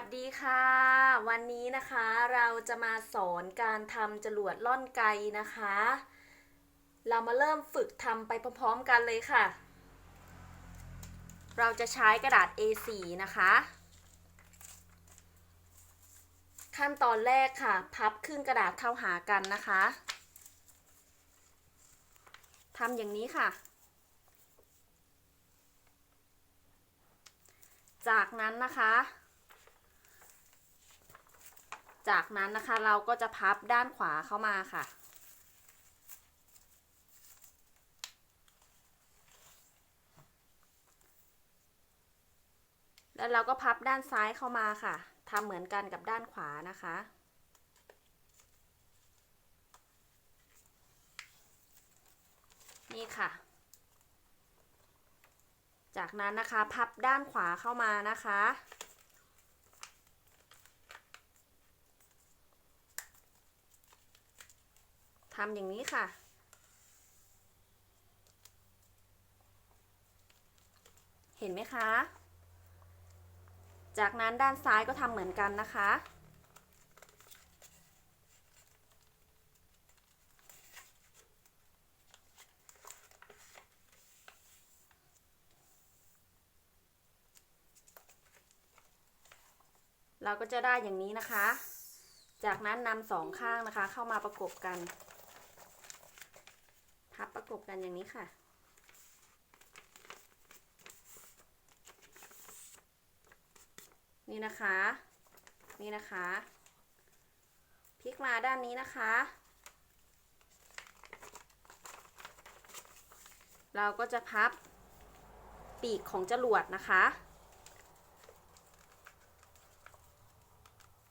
วัสดีค่ะ วันนี้นะคะเราจะมาสอนการทำจรวดล่อนไกนะคะ เรามาเริ่มฝึกทำไปพร้อมๆกันเลยค่ะ เราจะใช้กระดาษ A4 นะคะ ขั้นตอนแรกค่ะ พับครึ่งกระดาษเข้าหากันนะคะทำอย่างนี้ค่ะ จากนั้นนะคะ จากนั้นนะคะเราก็จะพับด้านขวาเข้ามาค่ะ แล้วเราก็พับด้านซ้ายเข้ามาค่ะทำเหมือนกันกับด้านขวานะคะนี่ค่ะ จากนั้นนะคะ พับด้านขวาเข้ามานะคะ ทำอย่างนี้ค่ะ เห็นไหมคะ จากนั้นด้านซ้ายก็ทำเหมือนกันนะคะ เราก็จะได้อย่างนี้นะคะจากนั้นนำสองข้างนะคะเข้ามาประกบกัน พับประกบกันอย่างนี้ค่ะ นี่นะคะ นี่นะคะพลิกมาด้านนี้นะคะ เราก็จะพับปีกของจรวดนะคะ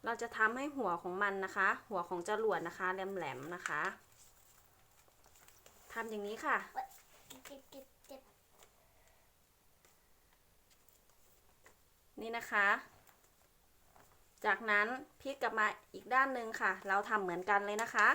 เราจะทำให้หัวของมันนะคะ หัวของจรวดนะคะแหลมๆนะคะ ทำอย่างนี้ค่ะ นี่นะคะ จากนั้นพลิกกลับมาอีกด้านหนึ่งค่ะ เราทำเหมือนกันเลยนะคะ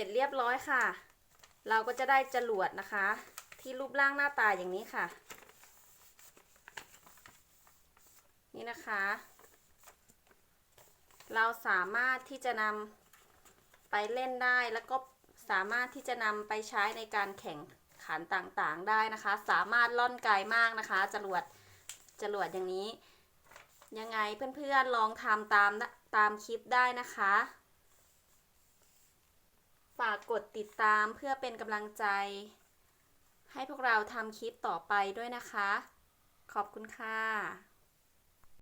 ร็จเรียบร้อยค่ะ เราก็จะได้จรวดนะคะ ที่รูปร่างหน้าตาอย่างนี้ค่ะ นี่นะคะ เราสามารถที่จะนำไปเล่นได้แล้วก็สามารถที่จะนำไปใช้ในการแข่งขันต่างๆได้นะคะ สามารถล่อนไกลมากนะคะ จรวดจรวดอย่างนี้ ยังไงเพื่อนๆลองทำตามตามคลิปได้นะคะ ฝากกดติดตามเพื่อเป็นกำลังใจ ให้พวกเราทำคลิปต่อไปด้วยนะคะ ขอบคุณค่ะ